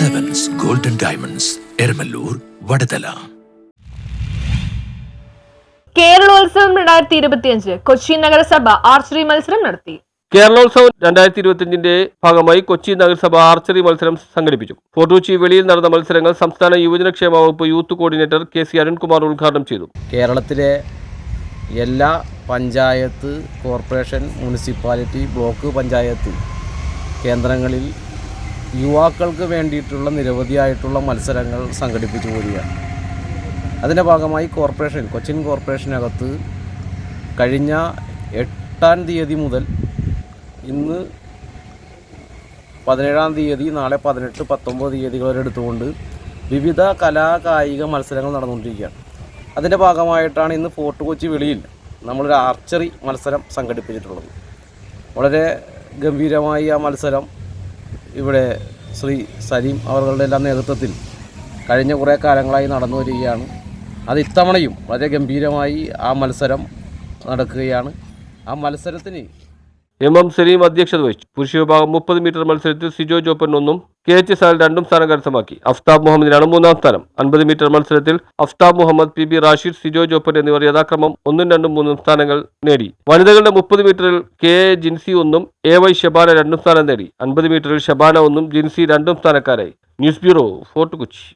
Diamonds Eramallur Vaduthala Keralotsavam രണ്ടായിരത്തി ഇരുപത്തിയഞ്ച് കൊച്ചി നഗരസഭ ആർച്ചറി മത്സരം നടത്തി. കേരളോത്സവം രണ്ടായിരത്തി ഇരുപത്തിയഞ്ചിന്റെ ഭാഗമായി കൊച്ചി നഗരസഭ ആർച്ചറി മത്സരം സംഘടിപ്പിച്ചു. ഫോർട്ടുച്ചി കൊച്ചി വെളിയിൽ നടന്ന മത്സരങ്ങൾ സംസ്ഥാന യുവജനക്ഷേമ വകുപ്പ് youth coordinator K C Arunkumar ഉദ്ഘാടനം ചെയ്തു. കേരളത്തിലെ എല്ലാ panchayat corporation municipality block panchayat കേന്ദ്രങ്ങളിൽ യുവാക്കൾക്ക് വേണ്ടിയിട്ടുള്ള നിരവധിയായിട്ടുള്ള മത്സരങ്ങൾ സംഘടിപ്പിച്ചു വരികയാണ് അതിന്റെ ഭാഗമായി കോർപ്പറേഷൻ കൊച്ചിൻ കോർപ്പറേഷനകത്ത് കഴിഞ്ഞ എട്ടാം തീയതി മുതൽ ഇന്ന് പതിനേഴാം തീയതി നാളെ പതിനെട്ട് പത്തൊമ്പത് തീയതികൾ വരെ എടുത്തുകൊണ്ട് വിവിധ കലാകായിക മത്സരങ്ങൾ നടന്നുകൊണ്ടിരിക്കുകയാണ്. അതിന്റെ ഭാഗമായിട്ടാണ് ഇന്ന് ഫോർട്ട് കൊച്ചി വെളിയിൽ നമ്മളൊരു ആർച്ചറി മത്സരം സംഘടിപ്പിച്ചിട്ടുള്ളത്. വളരെ ഗംഭീരമായി ആ മത്സരം ഇവിടെ ശ്രീ സലീം അവരുടെ എല്ലാം നേതൃത്വത്തിൽ കഴിഞ്ഞ കുറേ കാലങ്ങളായി നടന്നു വരികയാണ്. അത് ഇത്തവണയും വളരെ ഗംഭീരമായി ആ മത്സരം നടക്കുകയാണ്. ആ മത്സരത്തിന് എം എം സലീം അധ്യക്ഷത വഹിച്ചു. പുരുഷ വിഭാഗം മുപ്പത് മീറ്റർ മത്സരത്തിൽ സിജോ ജോപ്പൻ ഒന്നും കെ എച്ച് എസ് ആൽ രണ്ടും സ്ഥാനം കരസ്ഥമാക്കി അഫ്താബ് മുഹമ്മദിനാണ് മൂന്നാം സ്ഥാനം. അൻപത് മീറ്റർ മത്സരത്തിൽ അഫ്താബ് മുഹമ്മദ് പി ബി റാഷിദ് സിജോ ജോപ്പൻ എന്നിവർ യഥാക്രമം ഒന്നും രണ്ടും മൂന്നും സ്ഥാനങ്ങൾ നേടി. വനിതകളുടെ മുപ്പത് മീറ്ററിൽ കെ എ ജിൻസി ഒന്നും എ വൈ ഷബാന രണ്ടും സ്ഥാനം നേടി. അൻപത് മീറ്ററിൽ ഷബാന ഒന്നും ജിൻസി രണ്ടും സ്ഥാനക്കാരായി. News bureau Fort Kochi.